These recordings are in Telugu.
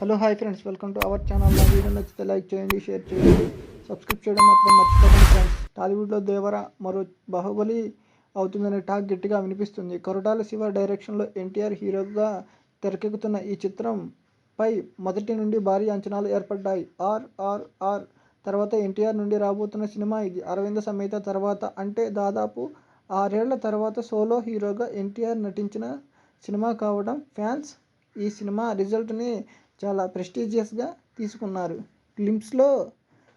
Hello hi friends. Welcome to our channel. నా వీడియో నచ్చితే లైక్ చేయండి షేర్ చేయండి సబ్స్క్రైబ్ చేయడం మాత్రం మర్చిపోకండి ఫ్రెండ్స్. టాలీవుడ్లో దేవర మరో బాహుబలి అవుతుందనే టాక్ గట్టిగా వినిపిస్తుంది. కొరటాల శివ డైరెక్షన్లో ఎన్టీఆర్ హీరోగా తెరకెక్కుతున్న ఈ చిత్రంపై మొదటి నుండి భారీ అంచనాలు ఏర్పడ్డాయి. ఆర్ ఆర్ ఆర్ తర్వాత ఎన్టీఆర్ నుండి రాబోతున్న సినిమా ఇది. అరవింద సమేత తర్వాత అంటే దాదాపు ఆరేళ్ళ తర్వాత సోలో హీరోగా ఎన్టీఆర్ నటించిన సినిమా కావడం ఫ్యాన్స్ ఈ సినిమా రిజల్ట్ని చాలా ప్రెస్టీజియస్గా తీసుకున్నారు. గ్లిమ్స్లో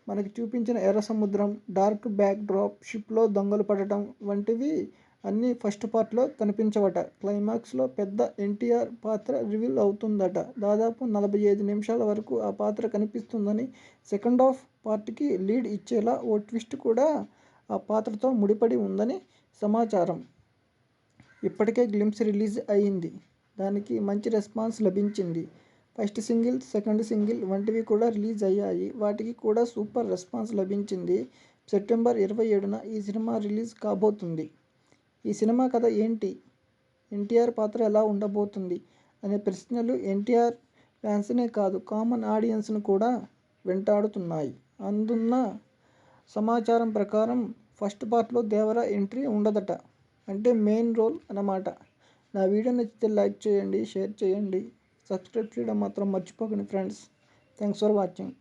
మనకి చూపించిన ఎర్ర సముద్రం డార్క్ బ్యాక్ డ్రాప్ షిప్లో దొంగలు పడటం వంటివి అన్నీ ఫస్ట్ పార్ట్లో కనిపించవట. క్లైమాక్స్లో పెద్ద ఎన్టీఆర్ పాత్ర రివీల్ అవుతుందట. దాదాపు నలభై ఐదు నిమిషాల వరకు ఆ పాత్ర కనిపిస్తుందని సెకండ్ హాఫ్ పార్ట్కి లీడ్ ఇచ్చేలా ఓ ట్విస్ట్ కూడా ఆ పాత్రతో ముడిపడి ఉందని సమాచారం. ఇప్పటికే గ్లిమ్స్ రిలీజ్ అయింది. దానికి మంచి రెస్పాన్స్ లభించింది. ఫస్ట్ సింగిల్ సెకండ్ సింగిల్ వంటివి కూడా రిలీజ్ అయ్యాయి. వాటికి కూడా సూపర్ రెస్పాన్స్ లభించింది. సెప్టెంబర్ ఇరవై ఏడున ఈ సినిమా రిలీజ్ కాబోతుంది. ఈ సినిమా కథ ఏంటి? ఎన్టీఆర్ పాత్ర ఎలా ఉండబోతుంది? అనే ప్రశ్నలు ఎన్టీఆర్ ఫ్యాన్స్నే కాదు కామన్ ఆడియన్స్ను కూడా వెంటాడుతున్నాయి. అందున్న సమాచారం ప్రకారం ఫస్ట్ పార్ట్లో దేవర ఎంట్రీ ఉండదట. అంటే మెయిన్ రోల్ అన్నమాట. నా వీడియో నచ్చితే లైక్ చేయండి షేర్ చేయండి. సబ్స్క్రైబ్ చేయడం మాత్రం మర్చిపోకండి ఫ్రెండ్స్. Thanks for watching.